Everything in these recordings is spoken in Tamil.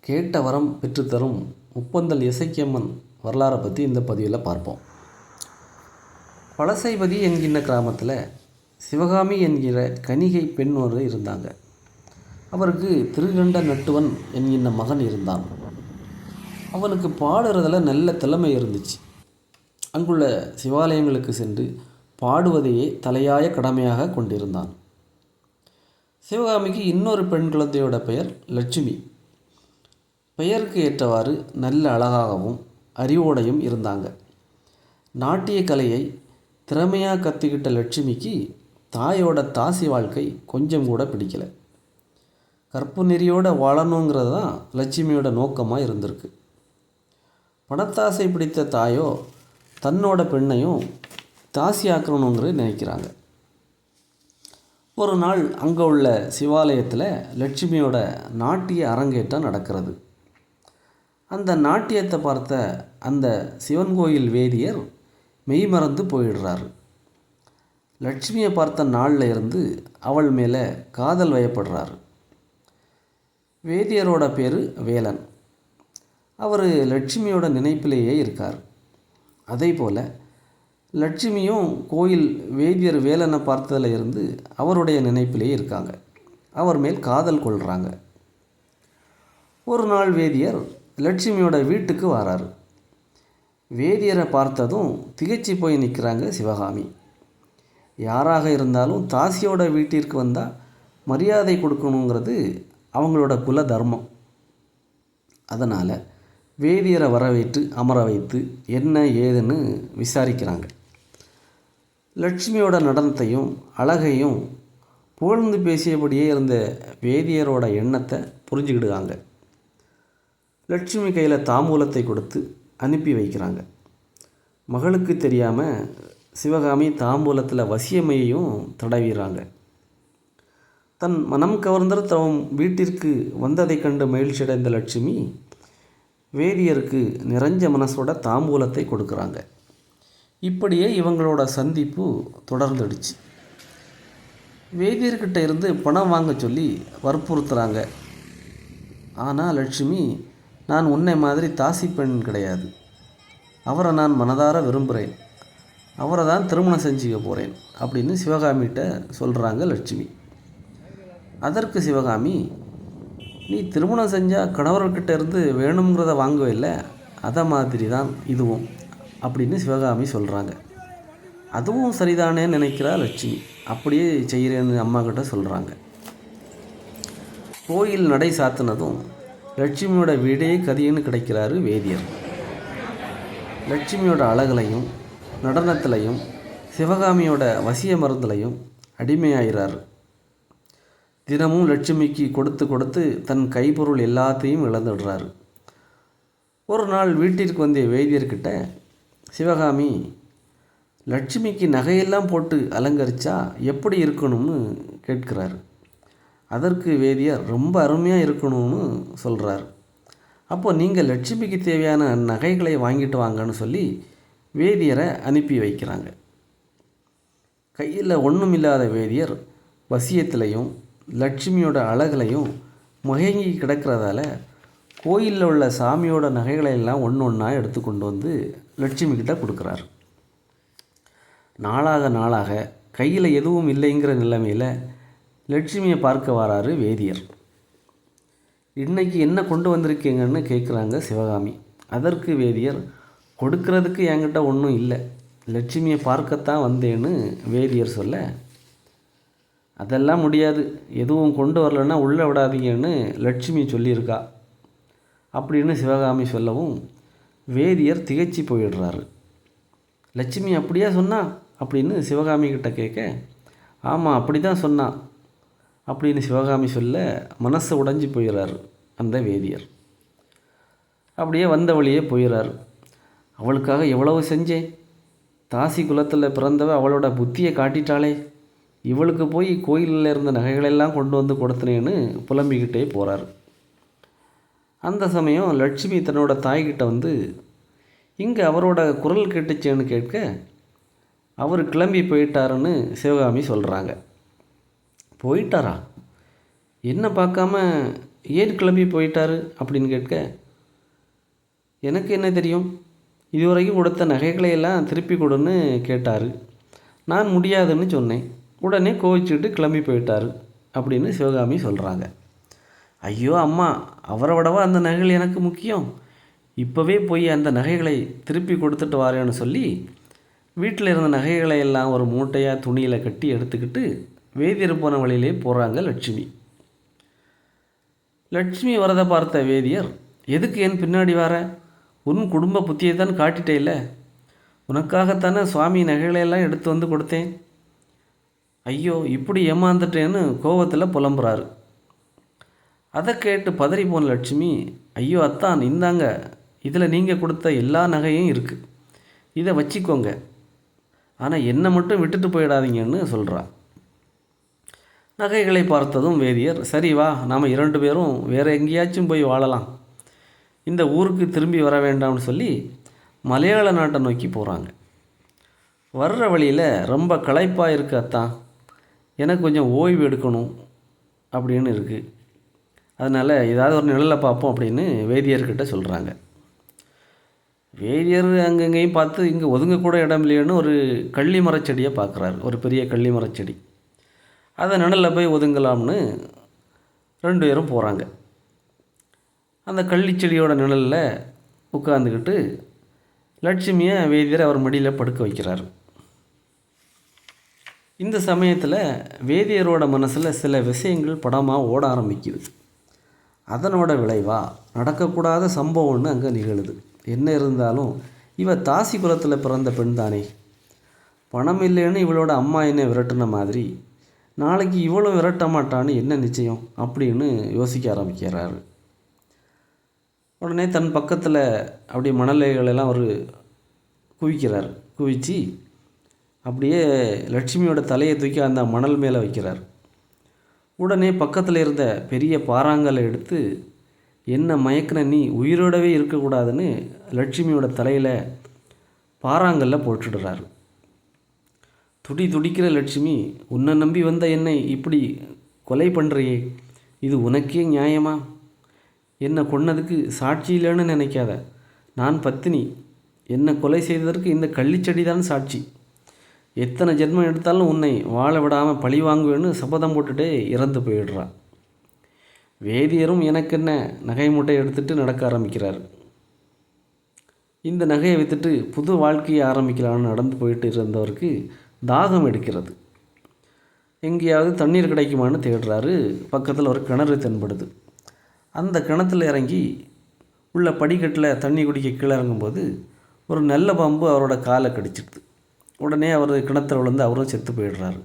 கேட்ட வரம் பெற்றுத்தரும் முப்பந்தல் இசைக்கியம்மன் வரலாறை பற்றி இந்த பதிவில் பார்ப்போம். பழசைபதி என்கின்ற கிராமத்தில் சிவகாமி என்கிற கணிகை பெண் ஒரு இருந்தாங்க. அவருக்கு திருகண்ட நட்டுவன் என்கின்ற மகன் இருந்தான். அவனுக்கு பாடுறதில் நல்ல திறமை இருந்துச்சு. அங்குள்ள சிவாலயங்களுக்கு சென்று பாடுவதையே தலையாய கடமையாக கொண்டிருந்தான். சிவகாமிக்கு இன்னொரு பெண் குழந்தையோட பெயர் லட்சுமி. பெயருக்கு ஏற்றவாறு நல்ல அழகாகவும் அறிவோடையும் இருந்தாங்க. நாட்டிய கலையை திறமையாக கற்றுக்கிட்ட லட்சுமிக்கு தாயோட தாசி வாழ்க்கை கொஞ்சம் கூட பிடிக்கல. கற்பு நெறியோடு வாழணுங்கிறது தான் லட்சுமியோட நோக்கமாக இருந்திருக்கு. பணத்தாசை பிடித்த தாயோ தன்னோட பெண்ணையும் தாசி ஆக்கணுங்கிறது நினைக்கிறாங்க. ஒரு நாள் அங்கே உள்ள சிவாலயத்தில் லட்சுமியோட நாட்டிய அரங்கேற்றம் நடக்கிறது. அந்த நாட்டியத்தை பார்த்த அந்த சிவன் கோயில் வேதியர் மெய்மறந்து போயிடுறாரு. லட்சுமியை பார்த்த நாளில் இருந்து அவள் மேலே காதல் வயப்படுறாரு. வேதியரோட பேர் வேலன். அவர் லட்சுமியோட நினைப்பிலேயே இருக்கார். அதே போல் லட்சுமியும் கோயில் வேதியர் வேலனை பார்த்ததில் இருந்து அவருடைய நினைப்பிலேயே இருக்காங்க. அவர் மேல் காதல் கொள்கிறாங்க ஒரு நாள் வேதியர் லட்சுமியோட வீட்டுக்கு வராரு. வேதியரை பார்த்ததும் திகைச்சு போய் நிற்கிறாங்க சிவகாமி. யாராக இருந்தாலும் தாசியோட வீட்டிற்கு வந்தால் மரியாதை கொடுக்கணுங்கிறது அவங்களோட குல தர்மம். அதனால் வேதியரை வரவேற்று அமர வைத்து என்ன ஏதுன்னு விசாரிக்கிறாங்க. லட்சுமியோட நடனத்தையும் அழகையும் புகழ்ந்து பேசியபடியே இருந்த வேதியரோட எண்ணத்தை புரிஞ்சுக்கிடுவாங்க லட்சுமி கையில் தாம்பூலத்தை கொடுத்து அனுப்பி வைக்கிறாங்க. மகளுக்கு தெரியாமல் சிவகாமி தாம்பூலத்தில் வசியமையையும் தடவிடுறாங்க. தன் மனம் கவர்ந்த தம் வீட்டிற்கு வந்ததை கண்டு மகிழ்ச்சியடைந்த லட்சுமி வேதியருக்கு நிறைஞ்ச மனசோட தாம்பூலத்தை கொடுக்குறாங்க. இப்படியே இவங்களோட சந்திப்பு தொடர்ந்துடுச்சு. வேதியர்கிட்ட இருந்து பணம் வாங்க சொல்லி வற்புறுத்துகிறாங்க ஆனால் லட்சுமி நான் உன்னை மாதிரி தாசி பெண் கிடையாது. அவரை நான் மனதார விரும்புகிறேன் அவரை தான் திருமணம் செஞ்சுக்க போகிறேன் அப்படின்னு சிவகாமிகிட்ட சொல்கிறாங்க லட்சுமி. அதற்கு சிவகாமி நீ திருமணம் செஞ்சால் கணவர்கிட்ட இருந்து வேணுங்கிறத வாங்கவில்லை அதை மாதிரி தான் இதுவும் அப்படின்னு சிவகாமி சொல்கிறாங்க அதுவும் சரிதானே நினைக்கிறா லட்சுமி. அப்படியே செய்கிறேன்னு அம்மா கிட்ட சொல்கிறாங்க கோயில் நடை சாத்தினதும் லட்சுமியோட வீடே கதின்னு கிடைக்கிறாரு வேதியர். லட்சுமியோட அழகுலையும் நடனத்திலையும் சிவகாமியோட வசிய மருந்துலையும் அடிமையாகிறார் தினமும் லட்சுமிக்கு கொடுத்து கொடுத்து தன் கைப்பொருள் எல்லாத்தையும் இழந்துடுறாரு. ஒரு நாள் வீட்டிற்கு வந்த வேதியர்கிட்ட சிவகாமி லட்சுமிக்கு நகையெல்லாம் போட்டு அலங்கரித்தா எப்படி இருக்கணும்னு கேட்கிறாரு. அதற்கு வேதியர் ரொம்ப அருமையாக இருக்கணும்னு சொல்கிறார் அப்போ நீங்கள் லட்சுமிக்கு தேவையான நகைகளை வாங்கிட்டு வாங்கன்னு சொல்லி வேதியரை அனுப்பி வைக்கிறாங்க. கையில் ஒன்றும் இல்லாத வேதியர் வசியத்திலையும் லட்சுமியோட அழகுலையும் முகங்கி கிடக்கிறதால கோயிலில் உள்ள சாமியோட நகைகளை எல்லாம் ஒன்று ஒன்றா எடுத்து கொண்டு வந்து லட்சுமி கிட்ட கொடுக்குறாரு. நாளாக நாளாக கையில் எதுவும் இல்லைங்கிற நிலைமையில் லட்சுமியை பார்க்க வராரு வேதியர். இன்னைக்கு என்ன கொண்டு வந்திருக்கீங்கன்னு கேட்குறாங்க சிவகாமி. அதற்கு வேதியர் கொடுக்கறதுக்கு என்கிட்ட ஒன்றும் இல்லை. லட்சுமியை பார்க்கத்தான் வந்தேன்னு வேதியர் சொல்ல அதெல்லாம் முடியாது. எதுவும் கொண்டு வரலன்னா உள்ளே விடாதீங்கன்னு லட்சுமி சொல்லியிருக்கா. அப்படின்னு சிவகாமி சொல்லவும் வேதியர் திகைச்சு போயிடுறாரு. லட்சுமி அப்படியா சொன்னா? அப்படின்னு சிவகாமி கிட்ட கேட்க ஆமாம் அப்படி தான் சொன்னான் அப்படின்னு சிவகாமி சொல்ல மனசு உடைஞ்சி போயிடுறாரு அந்த வேதியர். அப்படியே வந்த வழியே போயிறார். அவளுக்காக எவ்வளவு செஞ்சேன்? தாசி குலத்தில் பிறந்தவ அவளோட புத்தியை காட்டிட்டாளே. இவளுக்கு போய் கோயிலில் இருந்த நகைகளெல்லாம் கொண்டு வந்து கொடுத்தனேன்னு புலம்பிக்கிட்டே போகிறார் அந்த சமயம் லட்சுமி தன்னோட தாய்கிட்ட வந்து இங்கே அவரோட குரல் கேட்டுச்சேன்னு கேட்க அவர் கிளம்பி போயிட்டாருன்னு சிவகாமி சொல்கிறாங்க போயிட்டாரா? என்ன பார்க்காம ஏன் கிளம்பி போயிட்டாரு அப்படின்னு கேட்க எனக்கு என்ன தெரியும்? இதுவரைக்கும் கொடுத்த நகைகளை எல்லாம் திருப்பி கொடுன்னு கேட்டார். நான் முடியாதுன்னு சொன்னேன். உடனே கோவிச்சுட்டு கிளம்பி போயிட்டார் அப்படின்னு சிவகாமி சொல்கிறாங்க ஐயோ அம்மா அவரை விடவா அந்த நகைகள் எனக்கு முக்கியம்? இப்போவே போய் அந்த நகைகளை திருப்பி கொடுத்துட்டு வரேன்னு சொல்லி வீட்டில் இருந்த நகைகளை எல்லாம் ஒரு மூட்டையாக துணியில் கட்டி எடுத்துக்கிட்டு வேதியர் போன வழியிலே போகிறாங்க லட்சுமி. லட்சுமி வரதை பார்த்த வேதியர் எதுக்கு என் பின்னாடி வர? உன் குடும்ப புத்தியை தான் காட்டிட்டே இல்லை உனக்காகத்தானே சுவாமி நகைகளையெல்லாம் எடுத்து வந்து கொடுத்தேன்? ஐயோ இப்படி ஏமாந்துட்டேன்னு கோவத்தில் புலம்புறாரு. அதை கேட்டு பதறி போன லட்சுமி ஐயோ அத்தான் இந்தாங்க. இதில் நீங்கள் கொடுத்த எல்லா நகையும் இருக்குது இதை வச்சுக்கோங்க. ஆனால் என்னை மட்டும் விட்டுட்டு போயிடாதீங்கன்னு சொல்கிறான் நகைகளை பார்த்ததும் வேதியர் சரி வா நாம் இரண்டு பேரும் வேறு எங்கேயாச்சும் போய் வாழலாம். இந்த ஊருக்கு திரும்பி வர வேண்டாம்னு சொல்லி மலையாள நாட்டை நோக்கி போகிறாங்க வர்ற வழியில் ரொம்ப களைப்பாக இருக்கு அத்தான் எனக்கு கொஞ்சம் ஓய்வு எடுக்கணும் அப்படின்னு இருக்குது அதனால் ஏதாவது ஒரு நிழலில் பார்ப்போம் அப்படின்னு வேதியர்கிட்ட சொல்கிறாங்க வேதியர் அங்கங்கேயும் பார்த்து இங்கே ஒதுங்க கூட இடம் இல்லையேன்னு ஒரு கள்ளி மரச்செடியை பார்க்குறாரு. ஒரு பெரிய கள்ளி மரச்செடி அதை நிழலில் போய் ஒதுங்கலாம்னு ரெண்டு பேரும் போகிறாங்க அந்த கள்ளிச்செடியோட நிழலில் உட்காந்துக்கிட்டு லட்சுமியை வேதியர் அவர் மடியில் படுக்க வைக்கிறார். இந்த சமயத்தில் வேதியரோட மனசில் சில விஷயங்கள் படமாக ஓட ஆரம்பிக்குது. அதனோட விளைவாக நடக்கக்கூடாத சம்பவம் ஒன்று அங்கே நிகழுது. என்ன இருந்தாலும் இவ தாசி குலத்தில் பிறந்த பெண் தானே. பணம் இல்லைன்னு இவளோட அம்மா என்ன விரட்டுன மாதிரி நாளைக்கு இவ்வளோ விரட்ட மாட்டான்னு என்ன நிச்சயம்? அப்படின்னு யோசிக்க ஆரம்பிக்கிறாரு. உடனே தன் பக்கத்தில் அப்படியே மணலைகளெல்லாம் அவர் குவிக்கிறார். குவித்து அப்படியே லட்சுமியோட தலையை தூக்கி அந்த மணல் மேலே வைக்கிறார். உடனே பக்கத்தில் இருந்த பெரிய பாறாங்கலை எடுத்து என்ன மயக்கின நீ? உயிரோடவே இருக்கக்கூடாதுன்னு லட்சுமியோட தலையில் பாறாங்கல்ல போட்டுடுறாரு. துடி துடிக்கிற லட்சுமி உன்னை நம்பி வந்த என்னை இப்படி கொலை பண்ணுறியே இது உனக்கே நியாயமா? என்னை கொன்னதுக்கு சாட்சி இல்லைன்னு நினைக்காத. நான் பத்தினி. என்னை கொலை செய்ததற்கு இந்த கள்ளிச்செடி தான் சாட்சி. எத்தனை ஜென்மம் எடுத்தாலும் உன்னை வாழ விடாமல் பழி வாங்குவேன்னு சபதம் போட்டுட்டே இறந்து போயிடுறான் வேதியரும் எனக்கு என்ன நகை மூட்டை எடுத்துகிட்டு நடக்க ஆரம்பிக்கிறார். இந்த நகையை விற்றுட்டு புது வாழ்க்கையை ஆரம்பிக்கலான்னு நடந்து போயிட்டு இருந்தவருக்கு தாகம் எடுக்கிறது. எங்கேயாவது தண்ணீர் கிடைக்குமான்னு தேடுறாரு. பக்கத்தில் ஒரு கிணறு தென்படுது. அந்த கிணத்துல இறங்கி உள்ள படிக்கட்டில் தண்ணி குடிக்க கீழே இறங்கும்போது ஒரு நல்ல பாம்பு அவரோட காலை கடிச்சிடுது. உடனே அவர் கிணத்துல விழுந்து அவரும் செத்து போயிடுறாரு.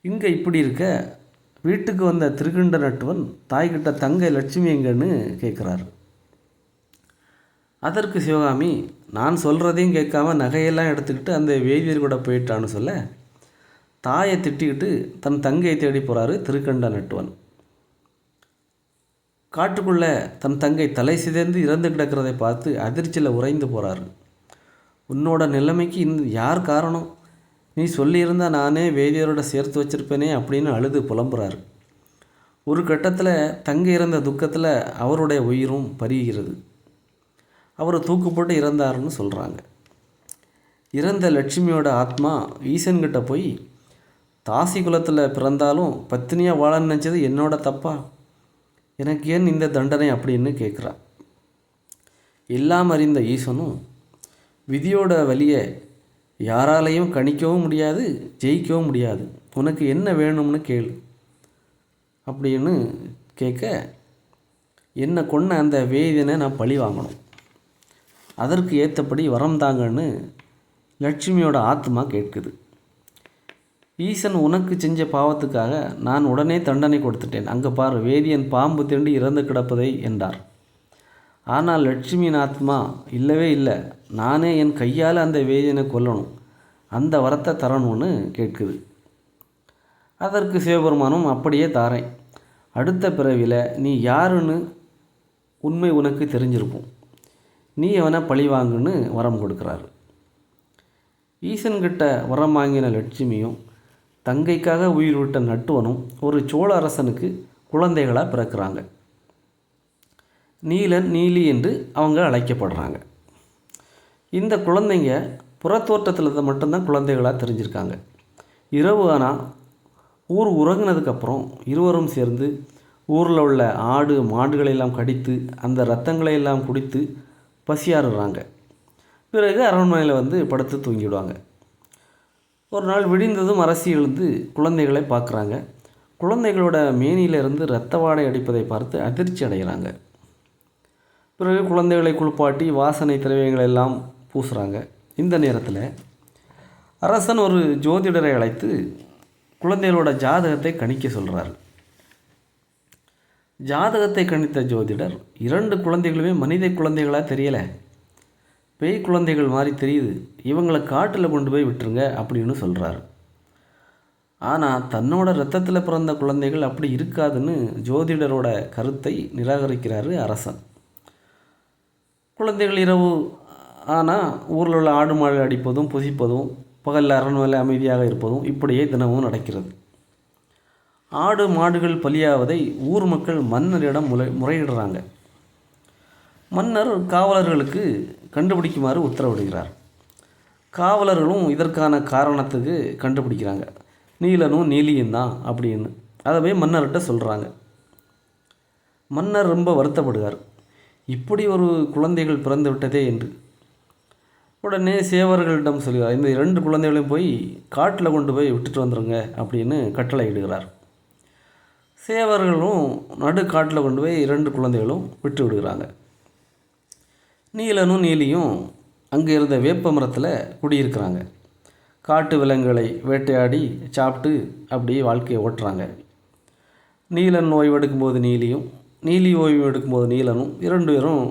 இங்கே இப்படி இருக்க வீட்டுக்கு வந்த திருகண்ட நட்டுவன் தாய்கிட்ட தங்க லட்சுமி எங்கன்னு கேட்குறாரு அதற்கு சிவகாமி நான் சொல்கிறதையும் கேட்காம நகையெல்லாம் எடுத்துக்கிட்டு அந்த வேதியர் கூட போயிட்டான்னு சொல்ல தாயை திட்டிக்கிட்டு தன் தங்கையை தேடி போகிறாரு திருக்கண்ட நட்டுவன். காட்டுக்குள்ளே தன் தங்கை தலை சிதைந்து இறந்து கிடக்கிறதை பார்த்து அதிர்ச்சியில் உறைந்து போகிறாரு உன்னோட நிலைமைக்கு இந்த யார் காரணம்? நீ சொல்லியிருந்தால் நானே வேதியரோட சேர்த்து வச்சிருப்பேனே அப்படின்னு அழுது புலம்புறாரு. ஒரு கட்டத்தில் தங்க இறந்த துக்கத்தில் அவருடைய உயிரும் பரிகிறது அவர் தூக்கு போட்டு இறந்தாருன்னு சொல்கிறாங்க இறந்த லட்சுமியோட ஆத்மா ஈசன்கிட்ட போய் தாசி குலத்தில் பிறந்தாலும் பத்தினியாக வாழ நினச்சது என்னோட தப்பா? எனக்கு ஏன் இந்த தண்டனை? அப்படின்னு கேட்குறா எல்லாம் அறிந்த ஈசனும் விதியோட வழியை யாராலையும் கணிக்கவும் முடியாது ஜெயிக்கவும் முடியாது. உனக்கு என்ன வேணும்னு கேளு. அப்படின்னு கேட்க என்னை கொன்ன அந்த வேதியனை நான் பழி வாங்கணும். அதற்கு ஏற்றபடி வரம் தாங்கன்னு லட்சுமியோட ஆத்மா கேட்குது. ஈசன் உனக்கு செஞ்ச பாவத்துக்காக நான் உடனே தண்டனை கொடுத்துட்டேன். அங்கே பார் வேதியன் பாம்பு திண்டு இறந்து கிடப்பதை என்றார். ஆனால் லட்சுமியின் ஆத்மா இல்லவே இல்லை. நானே என் கையால் அந்த வேதியனை கொல்லணும். அந்த வரத்தை தரணும்னு கேட்குது. அதற்கு சிவபெருமானும் அப்படியே தாரேன். அடுத்த பிறவியில் நீ யாருன்னு உண்மை உனக்கு தெரிஞ்சிருக்கும். நீ எவனை பழி வாங்குன்னு வரம் கொடுக்குறாரு. ஈசன்கிட்ட வரம் வாங்கின லட்சுமியும் தங்கைக்காக உயிர் விட்ட நட்டுவனும் ஒரு சோழ அரசனுக்கு குழந்தைகளாக பிறக்கிறாங்க. நீலன் நீலி என்று அவங்க அழைக்கப்படுறாங்க. இந்த குழந்தைங்க புறத்தோட்டத்தில் மட்டும்தான் குழந்தைகளாக தெரிஞ்சிருக்காங்க. இரவு ஆனால் ஊர் உறங்கினதுக்கப்புறம் இருவரும் சேர்ந்து ஊரில் உள்ள ஆடு மாடுகளை எல்லாம் கடித்து அந்த ரத்தங்களை எல்லாம் குடித்து பசியாறுறாங்க. பிறகு அரண்மனையில் வந்து படுத்து தூங்கிவிடுவாங்க ஒரு நாள் விடிந்ததும் அரசி எழுந்து குழந்தைகளை பார்க்குறாங்க. குழந்தைகளோட மேனியிலிருந்து இரத்த வாடை அடிப்பதை பார்த்து அதிர்ச்சி அடைகிறாங்க. பிறகு குழந்தைகளை குளிப்பாட்டி வாசனை திரவியங்கள் எல்லாம் பூசுகிறாங்க இந்த நேரத்தில் அரசன் ஒரு ஜோதிடரை அழைத்து குழந்தைகளோட ஜாதகத்தை கணிக்க சொல்கிறார் ஜாதகத்தை கணித்த ஜோதிடர் இரண்டு குழந்தைகளுமே மனித குழந்தைகளாக தெரியலை. பேய் குழந்தைகள் மாதிரி தெரியுது. இவங்களை காட்டில் கொண்டு போய் விட்டுருங்க அப்படின்னு சொல்கிறாரு ஆனால் தன்னோட ரத்தத்தில் பிறந்த குழந்தைகள் அப்படி இருக்காதுன்னு ஜோதிடரோட கருத்தை நிராகரிக்கிறாரு அரசன். குழந்தைகள் இரவு ஆனால் ஊரில் உள்ள ஆடு மாடு அடிப்பதும் புசிப்பதும் பகலில் அரண்மனை அமைதியாக இருப்பதும் இப்படியே தினமும் நடக்கிறது. ஆடு மாடுகள் பலியாவதை ஊர் மக்கள் மன்னரிடம் முறை முறையிடுறாங்க. மன்னர் காவலர்களுக்கு கண்டுபிடிக்குமாறு உத்தரவிடுகிறார். காவலர்களும் இதற்கான காரணத்துக்கு கண்டுபிடிக்கிறாங்க. நீலனும் நீலியும் தான் அப்படின்னு. அதை போய் மன்னர்கிட்ட சொல்கிறாங்க மன்னர் ரொம்ப வருத்தப்படுகிறார். இப்படி ஒரு குழந்தைகள் பிறந்து விட்டதே என்று. உடனே சேவர்களிடம் சொல்கிறார் இந்த இரண்டு குழந்தைகளையும் போய் காட்டில் கொண்டு போய் விட்டுட்டு வந்துடுங்க அப்படின்னு கட்டளை இடுகிறார் சேவர்களும் நடுக்காட்டில் கொண்டு போய் இரண்டு குழந்தைகளும் விட்டு விடுகிறாங்க. நீலனும் நீலியும் அங்கே இருந்த வேப்ப மரத்தில் குடியிருக்கிறாங்க. காட்டு விலங்குகளை வேட்டையாடி சாப்பிட்டு அப்படியே வாழ்க்கையை ஓட்டுறாங்க. நீலன் ஓய்வு எடுக்கும்போது நீலியும் நீலி ஓய்வு எடுக்கும்போது நீலனும் இரண்டு பேரும்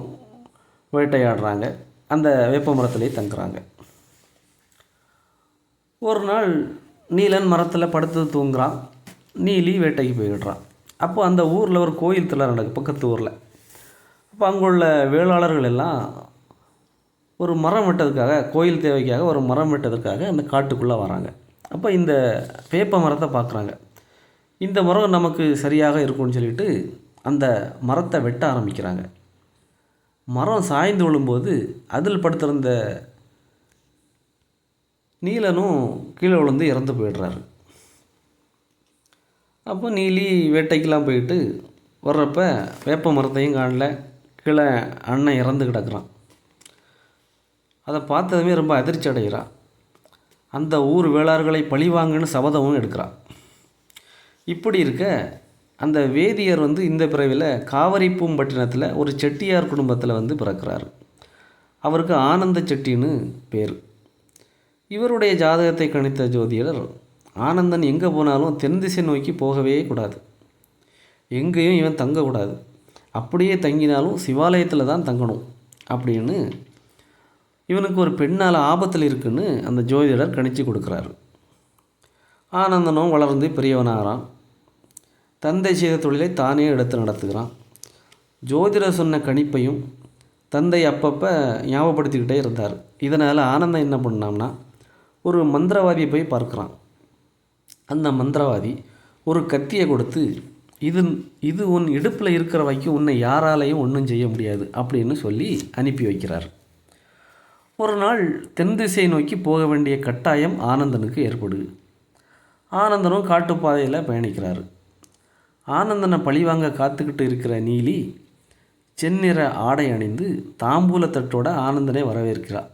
வேட்டையாடுறாங்க. அந்த வேப்ப மரத்திலே தங்குறாங்க. ஒரு நாள் நீலன் மரத்தில் படுத்து தூங்குறான். நீலி வேட்டைக்கு போயிடுறான் அப்போ அந்த ஊரில் ஒரு கோயில் திருவிழா நடக்கு பக்கத்து ஊரில். அப்போ அங்குள்ள வேளாளர்கள் எல்லாம் ஒரு மரம் வெட்டதுக்காக கோயில் தேவைக்காக ஒரு மரம் வெட்டதுக்காக அந்த காட்டுக்குள்ளே வராங்க. அப்போ இந்த வேப்ப மரத்தை பார்க்குறாங்க. இந்த மரம் நமக்கு சரியாக இருக்கும்னு சொல்லிட்டு அந்த மரத்தை வெட்ட ஆரம்பிக்கிறாங்க. மரம் சாய்ந்து விழும்போது அதில் படுத்திருந்த நீலனும் கீழே விழுந்து இறந்து போயிடுறாரு. அப்போ நீலி வேட்டைக்கெலாம் போயிட்டு வர்றப்ப வேப்ப மரத்தையும் காணல. கீழே அண்ணன் இறந்து கிடக்குறான். அதை பார்த்ததுமே ரொம்ப அதிர்ச்சி அடைகிறான் அந்த ஊர் வேளார்களை பழிவாங்கன்னு சபதமும் எடுக்கிறான் இப்படி இருக்க அந்த வேதியர் வந்து இந்த பிறவியில் காவிரிப்பூம்பட்டினத்தில் ஒரு செட்டியார் குடும்பத்தில் வந்து பிறக்கிறார். அவருக்கு ஆனந்த செட்டின்னு பேர். இவருடைய ஜாதகத்தை கணித்த ஜோதிடர் ஆனந்தன் எங்கே போனாலும் தென் திசை நோக்கி போகவே கூடாது. எங்கேயும் இவன் தங்கக்கூடாது. அப்படியே தங்கினாலும் சிவாலயத்தில் தான் தங்கணும் அப்படின்னு இவனுக்கு ஒரு பெண்ணால் ஆபத்தில் இருக்குன்னு அந்த ஜோதிடர் கணிச்சு கொடுக்குறாரு. ஆனந்தனும் வளர்ந்து பெரியவனாகிறான். தந்தை செய்த தொழிலை தானே எடுத்து நடத்துகிறான். ஜோதிடர் சொன்ன கணிப்பையும் தந்தை அப்பப்போ ஞாபகப்படுத்திக்கிட்டே இருந்தார். இதனால் ஆனந்தம் என்ன பண்ணான்னா ஒரு மந்திரவாதியை போய் பார்க்குறான். அந்த மந்திரவாதி ஒரு கத்தியை கொடுத்து இது இது உன் இடுப்பில் இருக்கிற வரைக்கும் உன்னை யாராலையும் ஒன்றும் செய்ய முடியாது அப்படின்னு சொல்லி அனுப்பி வைக்கிறார். ஒரு நாள் தென் திசையை நோக்கி போக வேண்டிய கட்டாயம் ஆனந்தனுக்கு ஏற்படுது ஆனந்தனும் காட்டுப்பாதையில் பயணிக்கிறார். ஆனந்தனை பழிவாங்க காத்துக்கிட்டு இருக்கிற நீலி செந்நிற ஆடை அணிந்து தாம்பூலத்தட்டோட ஆனந்தனை வரவேற்கிறாள்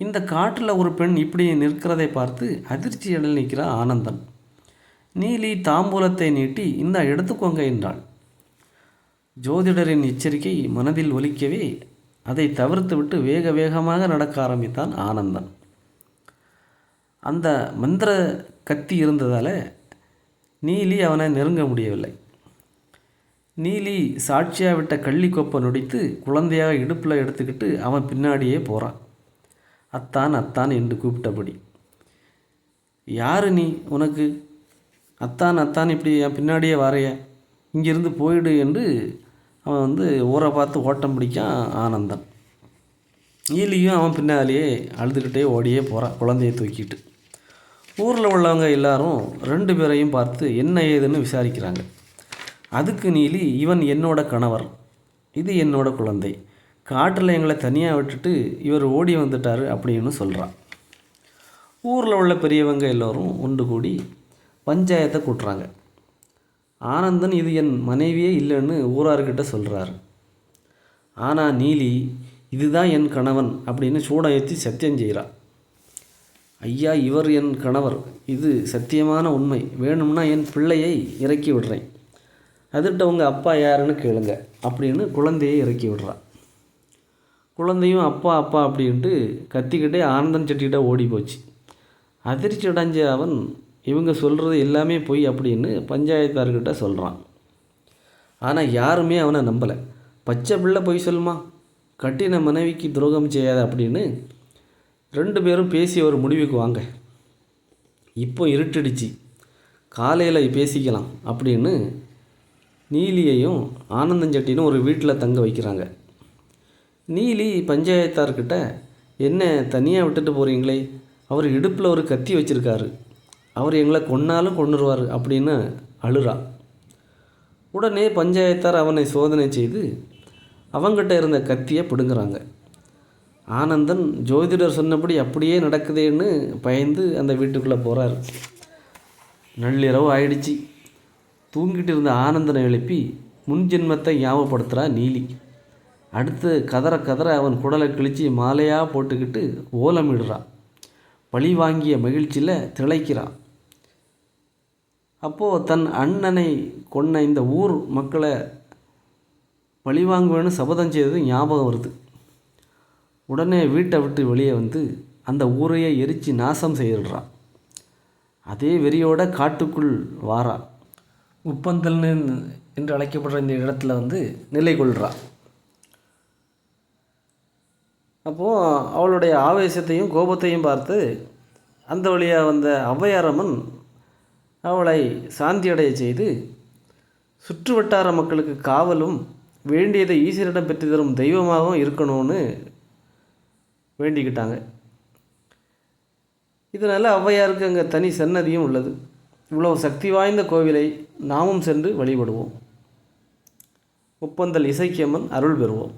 இந்த காட்டில் ஒரு பெண் இப்படி நிற்கிறதை பார்த்து அதிர்ச்சியடில் நிற்கிறார் ஆனந்தன். நீலி தாம்பூலத்தை நீட்டி இந்த எடுத்துக்கோங்க என்றாள். ஜோதிடரின் எச்சரிக்கை மனதில் ஒலிக்கவே அதை தவிர்த்துவிட்டு வேக வேகமாக நடக்க ஆரம்பித்தான் ஆனந்தன். அந்த மந்திர கத்தி இருந்ததால் நீலி அவனை நெருங்க முடியவில்லை. நீலி சாட்சியாக விட்ட கள்ளிக்கொப்பை நொடித்து குழந்தையாக இடுப்பில் எடுத்துக்கிட்டு அவன் பின்னாடியே போகிறான் அத்தான் அத்தான் என்று கூப்பிட்டபடி. யாரு நீ உனக்கு? அத்தான் அத்தான் இப்படி என் பின்னாடியே வரைய. இங்கிருந்து போயிடு என்று அவன் வந்து ஊரை பார்த்து ஓட்டம் பிடிக்கான் ஆனந்தன். ஈலியும் அவன் பின்னாலேயே அழுதுகிட்டே ஓடியே போகிறான் குழந்தையை தூக்கிட்டு. ஊரில் உள்ளவங்க எல்லாரும் ரெண்டு பேரையும் பார்த்து என்ன ஏதுன்னு விசாரிக்கிறாங்க. அதுக்கு நீலி இவன் என்னோட கணவர். இது என்னோட குழந்தை. காட்டில் எங்களை தனியாக விட்டுட்டு இவர் ஓடி வந்துட்டார் அப்படின்னு சொல்கிறான் ஊரில் உள்ள பெரியவங்க எல்லோரும் ஒன்று கூடி பஞ்சாயத்தை கூட்டுறாங்க. ஆனந்தன் இது என் மனைவியே இல்லைன்னு ஊரார்கிட்ட சொல்கிறாரு ஆனால் நீலி இதுதான் என் கணவன் அப்படின்னு சூடம் ஏற்றி சத்தியம் செய்கிறான் ஐயா இவர் என் கணவர். இது சத்தியமான உண்மை. வேணும்னா என் பிள்ளையை இறக்கி விடுறேன். அதுகிட்ட உங்கள் அப்பா யாருன்னு கேளுங்க அப்படின்னு குழந்தையை இறக்கி விடுறான் குழந்தையும் அப்பா அப்பா அப்படின்ட்டு கத்திக்கிட்டே ஆனந்தன் செட்டிக்கிட்ட ஓடி போச்சு அதிர்ச்சி அடைஞ்ச அவன் இவங்க சொல்கிறது எல்லாமே பொய் அப்படின்னு பஞ்சாயத்தார்கிட்ட சொல்கிறான் ஆனால் யாருமே அவனை நம்பலை. பச்சை பிள்ளை பொய் சொல்லுமா? கட்டின மனைவிக்கு துரோகம் செய்யாத அப்படின்னு ரெண்டு பேரும் பேசி ஒரு முடிவுக்கு வாங்க. இப்போ இருட்டுடுச்சு. காலையில் பேசிக்கலாம் அப்படின்னு நீலியையும் ஆனந்தஞ்சட்டினும் ஒரு வீட்டில் தங்க வைக்கிறாங்க. நீலி பஞ்சாயத்தார்கிட்ட என்ன தனியாக விட்டுட்டு போகிறீங்களே அவர் இடுப்பில் ஒரு கத்தி வச்சுருக்காரு. அவர் எங்களை கொன்னாலும் கொன்னுருவார் அப்படின்னு அழுறா. உடனே பஞ்சாயத்தார் அவனை சோதனை செய்து அவங்கிட்ட இருந்த கத்தியை பிடுங்குறாங்க. ஆனந்தன் ஜோதிடர் சொன்னபடி அப்படியே நடக்குதேன்னு பயந்து அந்த வீட்டுக்குள்ளே போகிறார் நள்ளிரவு ஆயிடுச்சு. தூங்கிட்டு இருந்த ஆனந்தனை எழுப்பி முன்ஜென்மத்தை ஞாபகப்படுத்துகிறா நீலி. அடுத்து கதற கதற அவன் குடலை கிழிச்சு மாலையாக போட்டுக்கிட்டு ஓலமிடுறான் பழி வாங்கிய மகிழ்ச்சியில் திளைக்கிறான். அப்போது தன் அண்ணனை கொன்ன இந்த ஊர் மக்களை பழிவாங்குவேன்னு சபதம் செய்தது ஞாபகம் வருது. உடனே வீட்டை விட்டு வெளியே வந்து அந்த ஊரையே எரித்து நாசம் செய்திடுறான் அதே வெறியோட காட்டுக்குள் வாரா. உப்பந்தல்னு என்று அழைக்கப்படுற இந்த இடத்துல வந்து நிலை கொள்கிறான் அப்போது அவளுடைய ஆவேசத்தையும் கோபத்தையும் பார்த்து அந்த வழியாக வந்த ஔவையாரம்மன் அவளை சாந்தியடைய செய்து சுற்று வட்டார மக்களுக்கு காவலும் வேண்டியதை ஈஸ்வரிடம் பெற்று தரும் தெய்வமாகவும் இருக்கணும்னு வேண்டிக்கிட்டாங்க. இதனால் ஔவையாருக்கு அங்கே தனி சன்னதியும் உள்ளது. இவ்வளவு சக்தி வாய்ந்த கோவிலை நாமும் சென்று வழிபடுவோம். முப்பந்தல் இசைக்கியம்மன் அருள் பெறுவோம்.